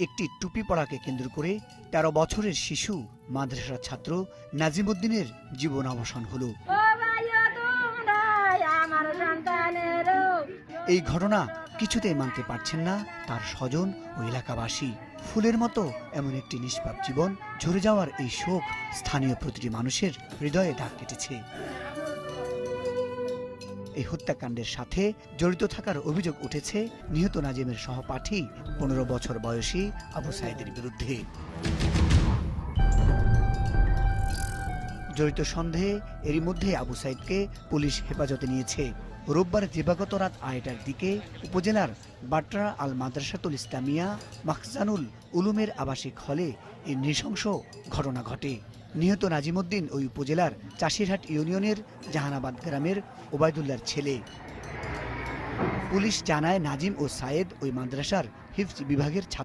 একটি টুপি পড়াকে কেন্দ্র করে তেরো বছরের শিশু, মাদ্রাসার ছাত্র নাজিমুদ্দিনের জীবন অবসান হলো। এই ঘটনা কিছুতেই মানতে পারছেন না তার স্বজন ও এলাকাবাসী। ফুলের মতো এমন একটি নিষ্পাপ জীবন ঝরে যাওয়ার এই শোক স্থানীয় প্রতিটি মানুষের হৃদয়ে দাগ কেটেছে। এই হত্যাকাণ্ডের সাথে জড়িত থাকার অভিযোগ উঠেছে নিহত নাজিমের সহপাঠী পনেরো বছর বয়সী আবু সাইদের বিরুদ্ধে। জড়িত সন্দেহে এরই মধ্যে আবু সাইদকে পুলিশ হেফাজতে নিয়েছে। রোববার দিবাগত রাত আড়াইটার দিকে উপজেলার বাট্রা আল মাদ্রাসাতুল ইসলামিয়া মাখজানুল উলুমের আবাসিক হলে এই নৃশংস ঘটনা ঘটে। নিহত নাজিমুদ্দিন ওই উপজেলার চাষিরহাট ইউনিয়নের জাহানাবাদ গ্রামের ওবায়দুল্লার ছেলে। পুলিশ জানায় নাজিম ও সায়েদ ওই মাদ্রাসার হিফজ বিভাগের ছাত্র।